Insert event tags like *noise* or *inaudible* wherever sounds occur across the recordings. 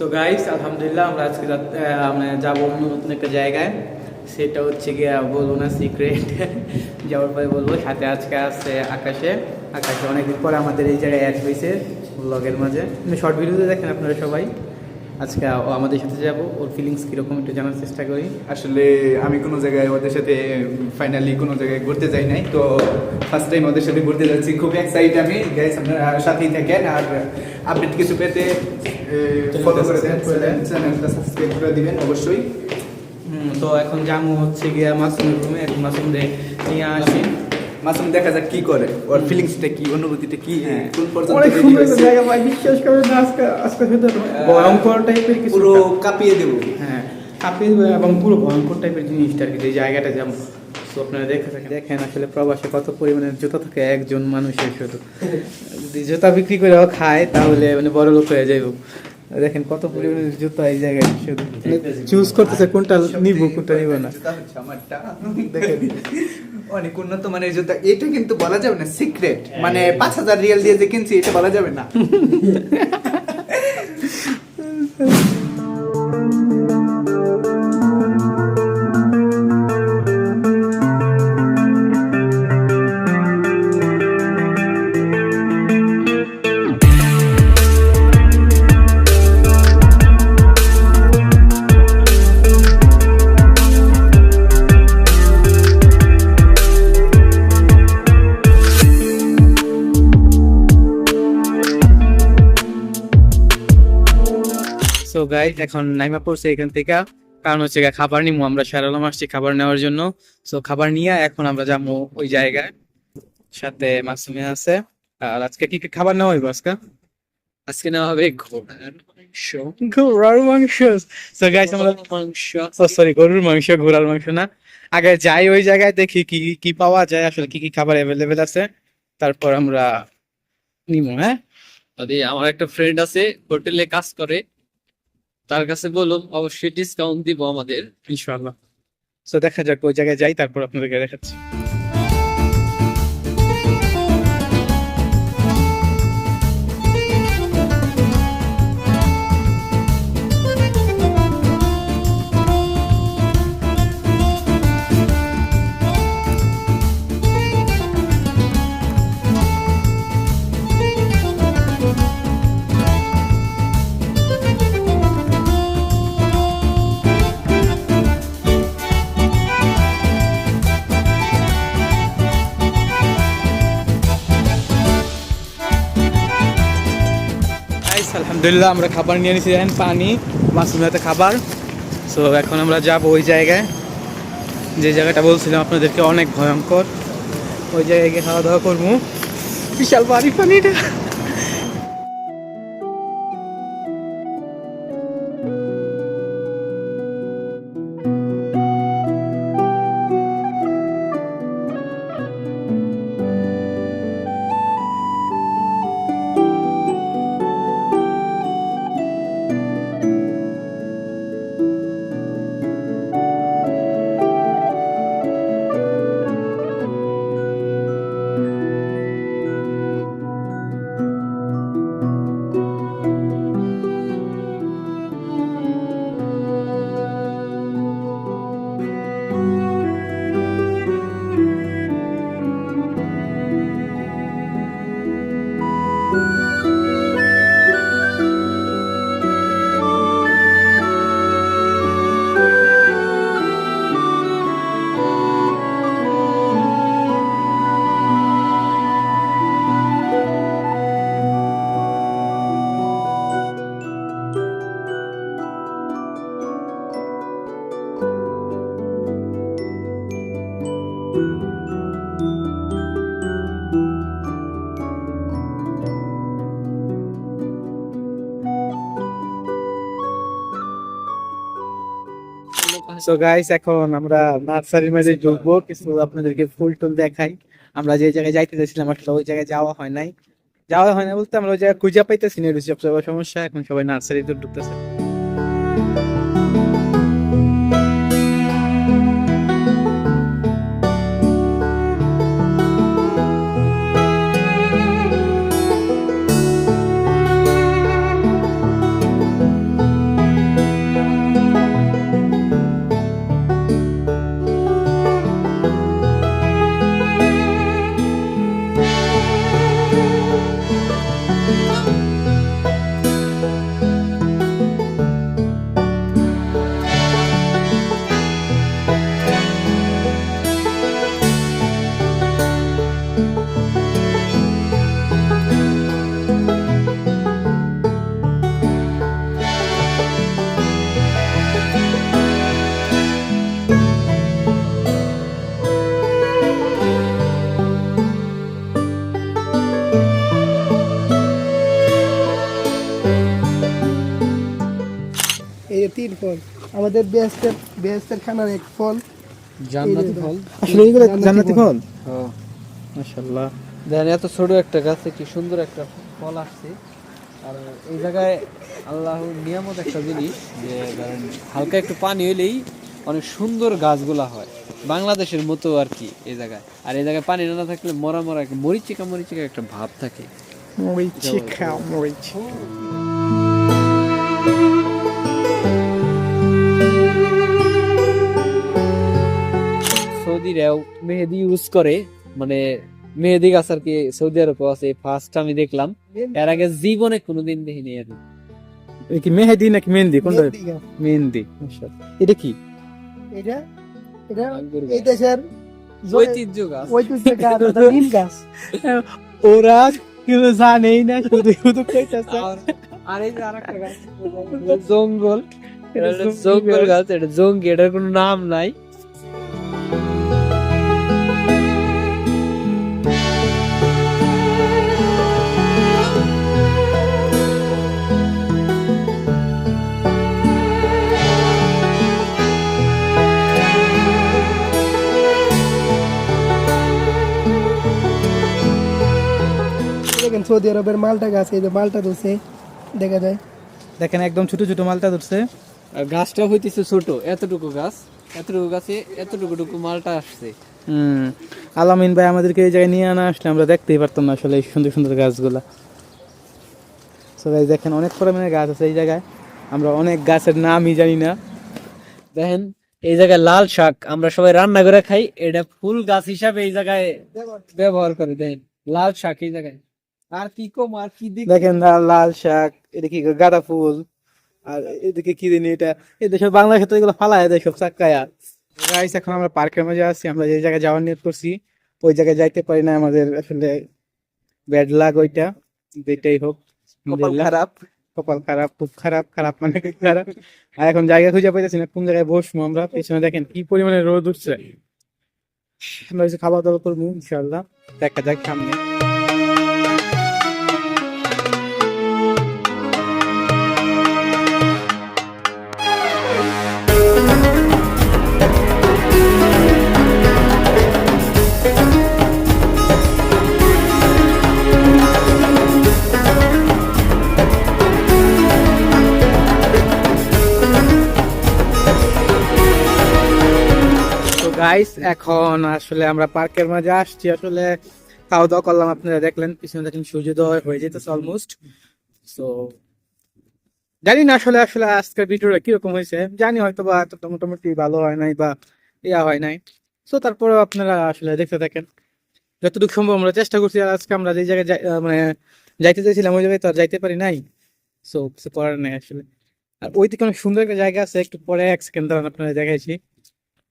So guys আলহামদুলিল্লাহ আমরা আজকে আমরা যাব অন্য নতুন একটা জায়গায়। সেটা হচ্ছে গিয়ে বলব না সিক্রেট *laughs* যাওয়ার পরে বলব, সাথে আজকে আসছে আকাশে। আকাশে অনেকদিন পরে আমাদের এই জায়গায় অ্যাড হয়েছে ব্লগের মাঝে। শর্ট ভিডিওতে দেখেন আপনারা সবাই। আজকে ও আমাদের সাথে যাব ওর ফিলিংস কীরকম একটু জানার চেষ্টা করি। আসলে আমি কোনো জায়গায় ওদের সাথে ফাইনালি কোনো জায়গায় ঘুরতে যাই নাই তো ফার্স্ট টাইম ওদের সাথে ঘুরতে যাচ্ছি। খুব এক্সাইট আমি। গাইস আপনারা সাথেই থাকেন। আর আপডেট কিছু পেতে ফলো করে দেন চ্যানেলটা সাবস্ক্রাইব করে দিবেন অবশ্যই। তো এখন জামু হচ্ছে গিয়ে মাসুমের রুমে এখন মাসুম রে নিয়ে আসি। মাসুম দেখা যাক কি করে। ওর ফিলিংসটা কি অনুভূতিটা কি হ্যাঁ। কোন পর্যন্ত সুন্দর জায়গা ভাই বিশ্বাস করেন না আজকে আজকে হয়তো ভয়ঙ্কর টাইপের কিছু পুরো কাঁপিয়ে দেবো। হ্যাঁ আপনি এবং পুরো ভয়ঙ্কর টাইপের জিনিসটা আর কি যে জায়গাটা যেমন। তো আপনারা দেখে থাকেন। দেখেন আসলে প্রবাসে কত পরিমাণে জুতা থাকে একজন মানুষের শুধু। *laughs* যদি জুতা বিক্রি করেও খায় তাহলে মানে বড় লোক হয়ে যাইব। দেখেন কত পরিমাণে জুতা এই জায়গায় শুধু চুজ করতেছে কোনটা নিবো কোনটা নিবো না। জুতা আমারটা। অনেক উন্নত মানের জুতা। এটা কিন্তু বলা যাবে না সিক্রেট মানে পাঁচ হাজার রিয়াল দিয়ে যে কিনছি এটা বলা যাবে না। *laughs* সো গাইজ এখন নাইমা পড়ছে এখান থেকে। কারণ হচ্ছে খাবার নিবো আমরা সারালাম আসছি খাবার নেওয়ার জন্য। সো খাবার নিয়ে এখন আমরা যাব ওই জায়গায়। সাথে মাসুমে আছে। আর আজকে কি কি খাবার নেওয়া হইব আজকে? আজকে নেওয়া হবে ঘোড়ার মাংস। ঘোড়ার মাংস। সো গাইজ আমরা মাংস। ও সরি গরুর মাংস ঘোড়ার মাংস না। আগে যাই ওই জায়গায় দেখি কি কি- পাওয়া যায় আসলে কি কি খাবার অ্যাভেলেবেল আছে। তারপর আমরা নিবো হ্যাঁ? যদি আমার একটা ফ্রেন্ড আছে হোটেলে কাজ করে। তার কাছে বলুন অবশ্যই ডিসকাউন্ট দিব আমাদের, ইনশাআল্লাহ। তো দেখা যাক, ওই জায়গায় যাই, তারপর আপনাদেরকে দেখাচ্ছি। আলহামদুলিল্লাহ, আমরা খাবার নিয়ে নিয়েছি দেখেন পানি মাসুমের হাতে খাবার। সো এখন আমরা যাব ওই জায়গায়। যে জায়গাটা বলছিলাম আপনাদেরকে, অনেক ভয়ঙ্কর। ওই জায়গায় গিয়ে খাওয়া দাওয়া করব। বিশাল বাড়ি পানিটা। সো গাইস এখন আমরা নার্সারির মধ্যে ঢুকবো। কিছু আপনাদেরকে ফুল টুল দেখাই। আমরা যে জায়গায় যাইতে চাইছিলাম আসলে ওই জায়গায় যাওয়া হয় নাই। যাওয়া হয় না বলতে আমরা ওই জায়গায় খুঁজে পাইতেছি না বড় সমস্যা। এখন সবাই নার্সারিতে ঢুকতেছে। আমাদের বেহেস্তের বেহেস্তের খানার এক ফল। জান্নাতি ফল। আসলে এগুলো জান্নাতি ফল। হ্যাঁ মাশাআল্লাহ। দেখেন এত ছোট একটা গাছে কি সুন্দর একটা ফল আসছে। আর এই জায়গায় আল্লাহর নিয়ামত একটা জিনিস যে ধরেন হালকা একটু পানি হলেই অনেক সুন্দর গাছগুলা হয়। বাংলাদেশের মতো আর কি এই জায়গায়। আর এই জায়গায় পানি না থাকলে মরা মরা একটা মরিচিকা মরিচিকা একটা ভাব থাকে। মরিচিকা মরিচ মেহেদি ইউজ করে মানে মেহেদি গাছ আর কি সৌদি আরবে আছে ফার্স্ট আমি দেখলাম। এর আগে জীবনে কোনোদিন দেখিনি আর কি মেহেদি নাকি মেহেন্দি? কোনটা? মেহেন্দি। মাশাআল্লাহ এটা কি? এটা এটা এই দেশের ঐতিহ্য গাছ। ঐতিহ্য গাছ নিম গাছ। ওরা কিন্তু জানেই না শুধু শুধু কইতাছে আর- আর এই যে আরেকটা গাছ। জঙ্গল। এটা জঙ্গল গাছ এটা জঙ্গি এটার কোনো নাম নাই। সৌদি আরবের মালটা গাছ এই যে মালটা ধরছে দেখা যায়। দেখেন একদম ছোট ছোট মালটা ধরছে। আর গাছটা হইতেছে ছোট এতটুকু গাছ এতটুকু গাছে এতটুকু টুকু মালটা আসছে। হুম। আলামিন ভাই আমাদেরকে এই জায়গায় নিয়ে আনা আসলে আমরা দেখতেই পারতাম না আসলে এই সুন্দর সুন্দর গাছগুলা। Guys, দেখেন অনেক পরিমাণে গাছ আছে এই জায়গায়। আমরা অনেক গাছের নামই জানি না। দেখেন এই জায়গায় লাল শাক আমরা সবাই রান্না করে খাই এটা ফুল গাছ হিসাবে এই জায়গায় ব্যবহার করে দেখেন লাল শাক এই জায়গায়। আর কি কম আর কি দিক দেখেন লাল- শাক এটা কি গাঁদা ফুল আর এদিকে কি জানি এটা এই দেশে বাংলাদেশে তো এগুলো ফালায় দেয় সব চাক্কায়া গাইস এখন আমরা পার্কের মাঝে আছি আমরা যে জায়গায় যাওয়ার নিয়ত করছি ওই জায়গায় যাইতে পারি না আমাদের আসলে ব্যাড লাগ ওইটা যেটাই হোক খারাপ। কপাল খারাপ খুব খারাপ খারাপ মানে খারাপ। আর এখন জায়গা খুঁজে পাইতেছি না কোন জায়গায় বসবো আমরা পেছনে দেখেন কি পরিমাণে রোদ উঠছে। আমরা খাওয়া দাওয়া করব ইনশাল্লাহ দেখা যাক সামনে। গাইস এখন আসলে আমরা পার্কের মাঝে আসছি। আসলে খাওয়া দাওয়া করলাম, আপনারা দেখলেন, পিছনে দেখেন সূর্যোদয় হয়ে যেতেছে অলমোস্ট তো জানি না আসলে আসলে আজকের ভিডিওটা কীরকম হয়েছে। জানি হয়তো বা এতটা মোটামুটি ভালো হয় নাই বা ইয়া হয় নাই। তো তারপরে আপনারা আসলে দেখতে থাকেন। যতটুকু সম্ভব আমরা চেষ্টা করছি, আর আজকে আমরা যে জায়গায় মানে যাইতে চাইছিলাম, ওই জায়গায় তো আর যাইতে পারি নাই। সো কিছু করার নাই আসলে। আর ওই দিকে অনেক সুন্দর একটা জায়গা আছে, একটু পরে, এক সেকেন্ড দাঁড়ান আপনারা দেখাইছি।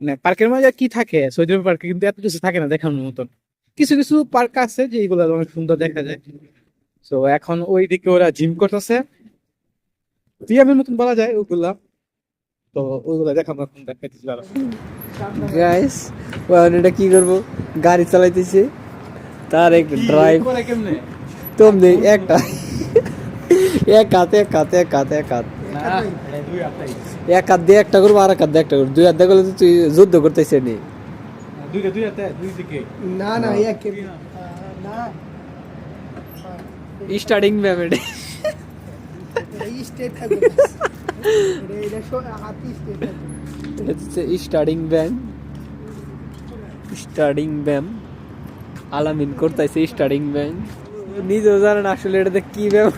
মানে পার্কের মাঝে আর কি থাকে? সৌদি আরব পার্কে কিন্তু এত কিছু থাকে না দেখানোর মতন। কিছু কিছু পার্ক আছে যে এইগুলো অনেক সুন্দর দেখা যায়। তো এখন ওই দিকে ওরা জিম করতেছে। ব্যায়ামের মতন বলা যায় ওগুলা। তো ওইগুলা দেখানো এখন দেখাইতেছি। গাইস এটা কি করব? গাড়ি চালাইতেছে। তার এক ড্রাইভ করে কেমনে? তোমনে একটা এক হাতে এক হাতে এক হাতে এক হাত। এক হাত দিয়ে একটা করব আর এক হাত দিয়ে একটা করব। দুই হাত দিয়ে করলে তো তুই যুদ্ধ করতেছে নি। দুইটা দুই হাতে দুই দিকে? না না এক স্টার্টিং স্টার্টিং স্টার্টিং ব্যাম আলামিন করতেছে স্টার্টিং নিজেও জানেন আসলে এটাতে কি ব্যায়াম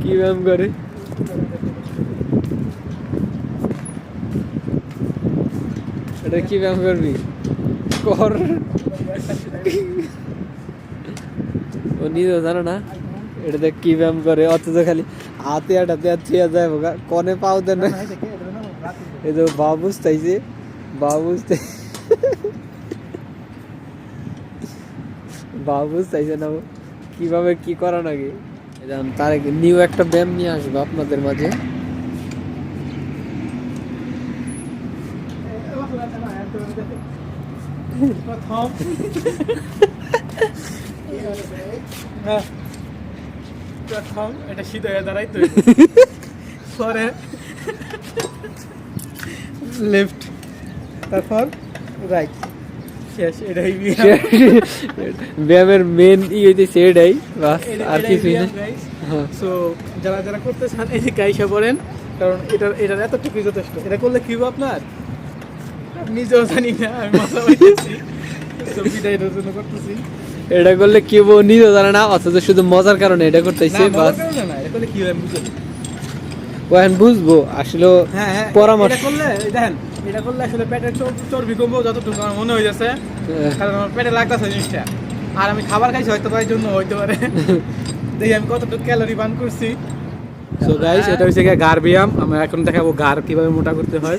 কি ব্যায়াম করে? এটা কি ব্যায়াম করবি? কর। ও নিজেও জানে না। এটাতে কি ব্যায়াম করে, অথচ খালি হাতে আটাতে আর ছুঁয়া যায় বোকা। কনে পাও দেন। না এই তো বাবুস তাইছে বাবুস বাবুস তাইছে না। কীভাবে কি করা নাকি? এরকম তার নিউ একটা ব্যায়াম নিয়ে আসব আপনাদের মাঝে। প্রথম। এটা শীত হয়ে দাঁড়াই তো। পরে। লেফট তারপর রাইট। ব্যায়ামের মেন ই হইতেছে এটাই বাস আর কিছুই না। হ্যাঁ। সো যারা যারা করতে চান এই যে গাইসা পড়েন কারণ এটার এটার এতটুকুই যথেষ্ট। এটা করলে কি হবে আপনার? নিজেও জানি না আমি মজা পাইতেছি। তো এটার জন্য করতেছি। এটা করলে কি বউ নিজেও জানে না অথচ শুধু মজার কারণে এটা করতেছে বাস। কারণে না এটা করলে কি হয় আমি বুঝি ও এখন বুঝব আসলে হ্যাঁ হ্যাঁ পরামর্শ। করলে দেখেন এটা করলে আসলে পেটের চর- চর্বি কমবো যতটুকু আমার মনে হয়ে। যাচ্ছে কারণ আমার পেটে লাগতেছে জিনিসটা। আর আমি খাবার খাইছি হয়তো বা এই জন্য হইতে পারে। *laughs* দেখি আমি কতটুকু ক্যালোরি বার্ন করছি। সো গাইস এটা হচ্ছে গিয়ে গার ব্যায়াম আমরা এখন দেখাবো গার কীভাবে মোটা করতে হয়।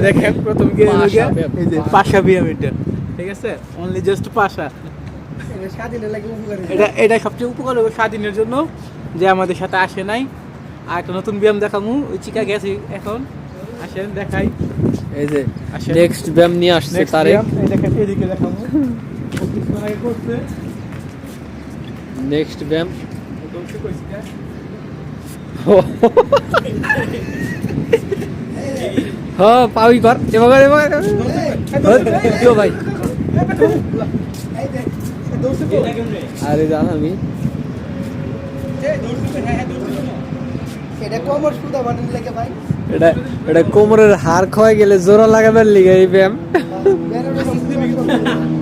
দেখেন প্রথম গিয়ে। এই যে পাশা ব্যায়াম এটা। ঠিক আছে? অনলি জাস্ট পাশা। এটা এটা সবচেয়ে উপকার হবে স্বাধীনের জন্য যে আমাদের সাথে আসে নাই। আর একটা নতুন ব্যায়াম দেখামু। ওই চিকা গেছি এখন। আসেন দেখাই। এই যে। নেক্সট ব্যায়াম নিয়ে আসছে তারে এই দেখেন এদিকে দেখামু ও কিছুক্ষণ আগে করছে। নেক্সট ব্যায়াম? হ্যাঁ? পাউই কর। এবার এবার দিও ভাই। আরে জান আমি? এটা লাগে ভাই। এটা এটা কোমরের হাড় ক্ষয় গেলে জোড়া লাগাবার লিগে এই ব্যায়াম। *laughs*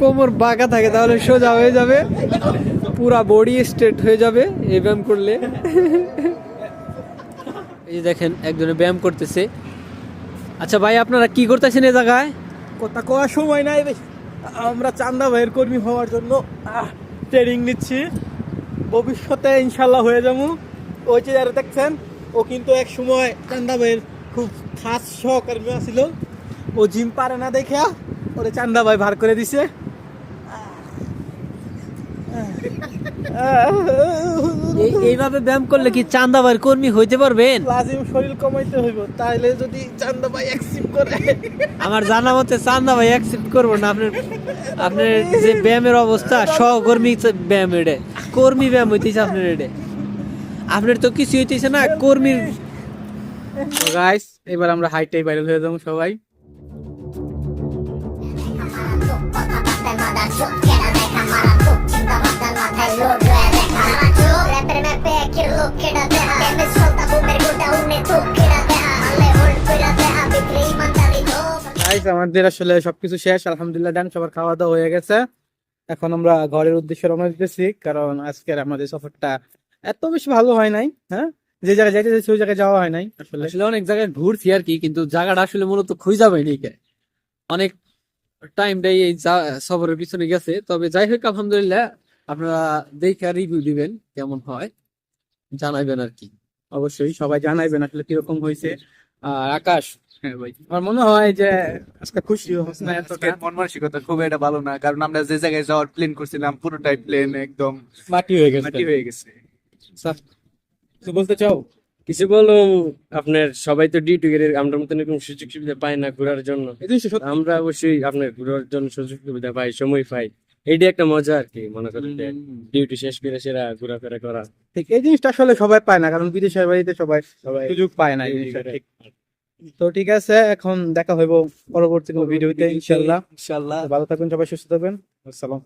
কোমর বাঁকা থাকে, তাহলে সোজা হয়ে যাবে। পুরা বডি স্ট্রেট হয়ে যাবে এই ব্যায়াম করলে। এই যে দেখেন, একজনে ব্যায়াম করতেছে। আচ্ছা ভাই, আপনারা কি করতেছেন এই জায়গায়? কথা কওয়ার সময় নাই আমরা চান্দা ভাইয়ের কর্মী হওয়ার জন্য ট্রেনিং নিচ্ছি। ভবিষ্যতে ইনশাল্লাহ হয়ে যাব। ওই যে যারা দেখছেন, ও কিন্তু এক সময় চান্দা ভাইয়ের খুব খাস সহকর্মী ছিল ও জিম পারে না দেখে ওরে চান্দা ভাই ভার করে দিছে। *laughs* এইভাবে ব্যায়াম করলে কি চান্দাবার কর্মী হইতে পারবেন? লাজিম শরীর কমাইতে হইব তাইলে যদি চান্দা ভাই অ্যাকসেপ্ট করে। আমার জানা মতে চান্দা ভাই অ্যাকসেপ্ট করব না। আপনার আপনার যে ব্যায়ামের অবস্থা সহকর্মী ব্যায়াম এটা কর্মী ব্যায়াম হইতেছে আপনার এটা আপনার তো কিছু হইতেছে না কর্মীর গাইস এবার আমরা হাইটাই ভাইরাল হয়ে যাব সবাই। আমাদের আসলে সবকিছু শেষ, আলহামদুলিল্লাহ ডান সবার খাওয়া দাওয়া হয়ে গেছে। এখন আমরা ঘরের উদ্দেশ্যে রওনা দিতেছি, কারণ আজকের আমাদের সফরটা এত বেশি ভালো হয় নাই হ্যাঁ? যে জায়গায় যাইতে ওই জায়গায় যাওয়া হয় নাই, আসলে। আসলে অনেক জায়গায় ঘুরছি আর কি, কিন্তু জায়গাটা আসলে মূলত খুঁজা পাইনি কে অনেক টাইম টাইমটাই এই সফরের পিছনে গেছে, তবে যাই হোক, আলহামদুলিল্লাহ আপনারা দেখে রিভিউ দিবেন কেমন হয় জানাইবেন আর কি। অবশ্যই সবাই জানাইবেন আসলে কীরকম হয়েছে। আর আকাশ হ্যাঁ ভাই। আমার মনে হয় যে আজকে খুশি মন মানসিকতা খুব একটা ভালো না কারণ আমরা যে জায়গায় যাওয়ার প্লেন করছিলাম পুরোটাই প্লেন একদম মাটি হয়ে গেছে। মাটি হয়ে গেছে। কিছু বলতে চাও? কিছু বলো আপনার সবাই তো ডিউটি করে আমরা মতন এরকম সুযোগ সুবিধা পাই না ঘোরার জন্য। আমরা অবশ্যই আপনার ঘোরার জন্য সুযোগ সুবিধা পাই সময় পাই। এইটা একটা মজা আর কি মনে করেন ডিউটি শেষ করে সেরা ঘোরাফেরা করা। ঠিক এই জিনিসটা আসলে সবাই পায় না কারণ বিদেশের বাড়িতে সবাই সবাই সুযোগ পায় না এই জিনিসটা ঠিক। তো ঠিক আছে এখন দেখা হইব পরবর্তী কোনো ভিডিওতে ইনশাল্লাহ। ইনশাল্লাহ। ভালো থাকবেন সবাই সুস্থ থাকবেন। আসসালাম।